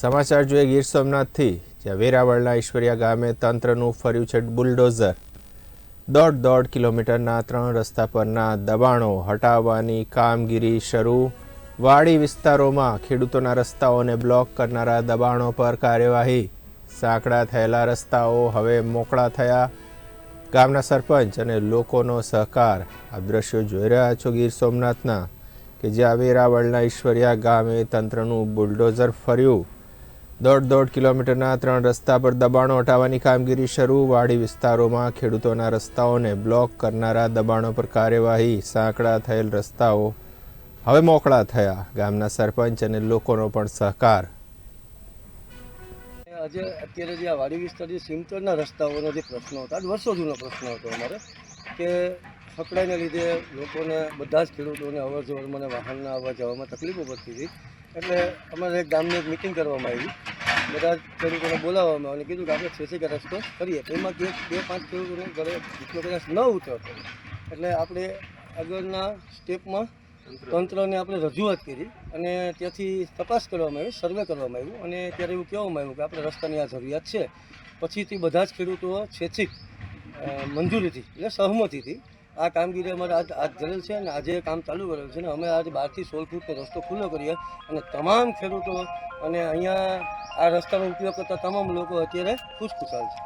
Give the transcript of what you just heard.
સમાચાર જોઈએ ગીર સોમનાથથી, જ્યાં વેરાવળના ઈશ્વરિયા ગામે તંત્રનું ફર્યું છે બુલડોઝર. દોઢ દોઢ કિલોમીટરના ત્રણ રસ્તા પરના દબાણો હટાવવાની કામગીરી શરૂ. વાડી વિસ્તારોમાં ખેડૂતોના રસ્તાઓને બ્લોક કરનારા દબાણો પર કાર્યવાહી. સાંકડા થયેલા રસ્તાઓ હવે મોકળા થયા. ગામના સરપંચ અને લોકોનો સહકાર. આ દ્રશ્યો જોઈ રહ્યા છો ગીર સોમનાથના, કે જ્યાં વેરાવળના ઈશ્વરિયા ગામે તંત્રનું બુલડોઝર ફર્યું. દોઢ દોઢ કિલોમીટરના ત્રણ રસ્તા પર દબાણો હટાવવાની કામગીરી શરૂ. વાડી વિસ્તારોમાં ખેડૂતોના રસ્તાઓને બ્લોક કરનારા દબાણો પર કાર્યવાહી સાંકડા થયેલ રસ્તાઓ હવે મોકળા થયા. ગામના સરપંચ અને લોકોનો પણ સહકાર. આજે અત્યારે જે આ વાડી વિસ્તાર જે સિમતરના રસ્તાઓનો જે પ્રશ્ન હતો વર્ષો જૂનો પ્રશ્ન હતો અમારે, કે સકડાઈને લીધે લોકોને, બધા જ ખેડૂતોને અવર અને વાહનના આવવા જવામાં તકલીફો પડતી હતી. એટલે અમારે એક ગામની એક મિટિંગ કરવામાં આવી. બધા જ ખેડૂતોને બોલાવવામાં અને કીધું કે આપણે છેસી રસ્તો કરીએ. એમાં કે બે પાંચ ખેડૂતોને ઘરે જેટલો કદાચ ન ઉતરતો એટલે આપણે આગળના સ્ટેપમાં તંત્રને આપણે રજૂઆત કરી અને ત્યાંથી તપાસ કરવામાં આવી સર્વે કરવામાં આવ્યું અને ત્યારે એવું કહેવામાં આવ્યું કે આપણે રસ્તાની આ જરૂરિયાત છે. પછીથી બધા જ ખેડૂતો છેચિક મંજૂરીથી એટલે સહમતિથી આ કામગીરી અમારે આજ આજ ધરેલ છે અને આજે કામ ચાલુ કરેલ છે અને અમે આજે બારથી સોળ ફૂટનો રસ્તો ખુલ્લો કરીએ અને તમામ ખેડૂતો અને અહીંયા આ રસ્તાનો ઉપયોગ કરતા તમામ લોકો અત્યારે ખુશખુશાલ છે.